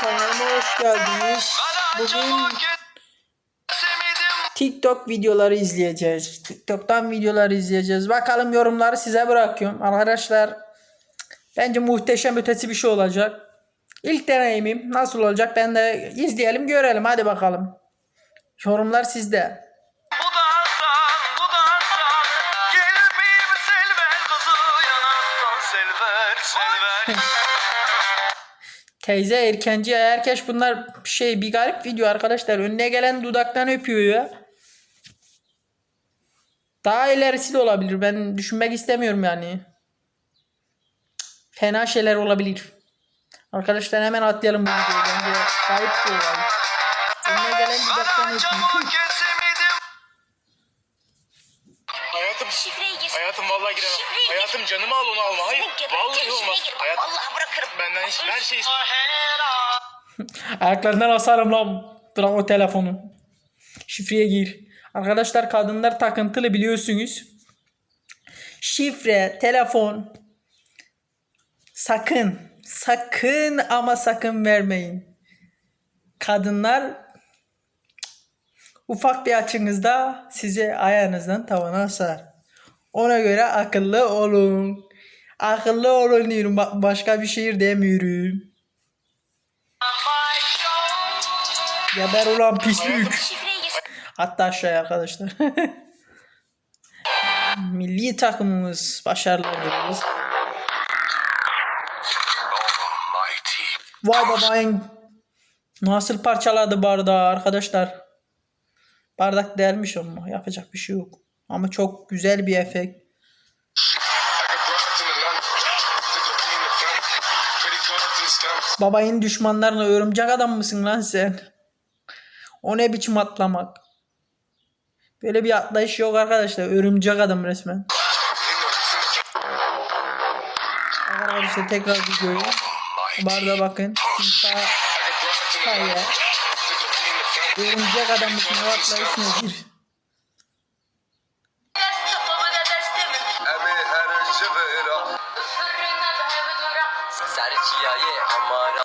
kanalıma hoş geldiniz. Bugün TikTok videoları izleyeceğiz. TikTok'tan videoları izleyeceğiz. Bakalım yorumları size bırakıyorum. Arkadaşlar bence muhteşem ötesi bir şey olacak. İlk deneyimim nasıl olacak ben de izleyelim görelim hadi bakalım. Yorumlar sizde. Teyze erkenci herkes bunlar şey bir garip video arkadaşlar. Önüne gelen dudaktan öpüyor ya. Daha ilerisi de olabilir. Ben düşünmek istemiyorum yani. Fena şeyler olabilir. Arkadaşlar hemen atlayalım bu videoyu. Bence garip bir olay. Önüne gelen dudaktan öpüyor. Hayatım, Şifreyi. Hayatım vallahi giremem. Şifreyi gir. Hayatım canımı al onu alma. Hayır, gebertirim, vallahi şifreyi olmaz. gir. Hayatım, Vallahi bırakırım. benden hiç, her şeyi Ayaklarından asarım lan. Bırak o telefonu. Şifreye gir. Arkadaşlar kadınlar takıntılı biliyorsunuz. Şifre, telefon. Sakın, sakın ama sakın vermeyin. Kadınlar ufak bir açınızda sizi ayağınızdan tavana asar. Ona göre akıllı olun. Akıllı olun diyorum. Ba- başka bir şey demiyorum. Geber ulan pislik. Hatta aşağıya arkadaşlar. Milli takımımız başarılı oluyoruz. Vay babayın nasıl parçaladı bardağı arkadaşlar. Bardak delmiş ama yapacak bir şey yok. Ama çok güzel bir efekt. Babayın düşmanlarına örümcek adam mısın lan sen? O ne biçim atlamak? Böyle bir atlayış yok arkadaşlar. Örümcek adam resmen. Arkadaşlar tekrar videoyu. Barda bakın. Örümcek adam mısın? O atlayış nedir? Serçiyaye amara.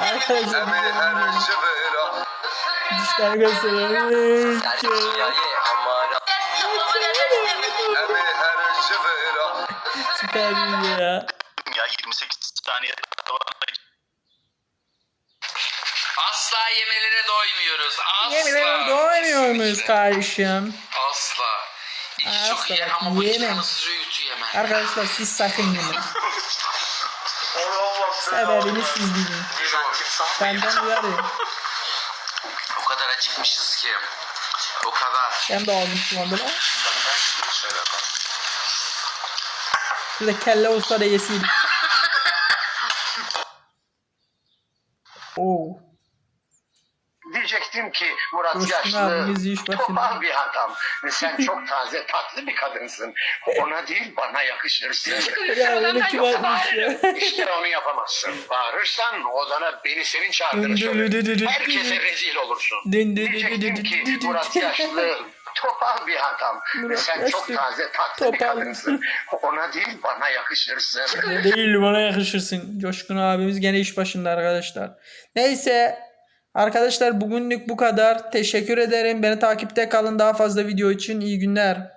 Arkadaşlar Emi her cıvıra. dişler gösteriyor. Süper video ya. Ya 28 saniye. Asla yemelere doymuyoruz. Asla. Yemin doymuyor muyuz kardeşim? Asla. İki Asla çok yer bak, ama bu iki yemem. tane sürü yutuyor hemen. Arkadaşlar siz sakın yemeyin. Sebebini siz bilin. Benden uyarıyorum. O kadar acıkmışız ki. O kadar. Ben de şu anda lan. Şurada kelle olsa da yeseydim. Oo. Diyecektim ki Murat yaşlı, topal bir adam. Sen çok taze, tatlı bir kadınsın. Ona değil bana yakışırsın. Ya onu kim atmış ya? işte onu yapamazsın. Bağırırsan odana beni senin çağırdırır. Herkese rezil olursun. Diyecektim ki Murat yaşlı, topal bir adam. Murat Sen çok yaşlı, taze, tatlı bir topal. kadınsın. Ona değil bana yakışırsın. Ne değil bana yakışırsın. Coşkun abimiz gene iş başında arkadaşlar. Neyse. Arkadaşlar bugünlük bu kadar. Teşekkür ederim. Beni takipte kalın daha fazla video için. İyi günler.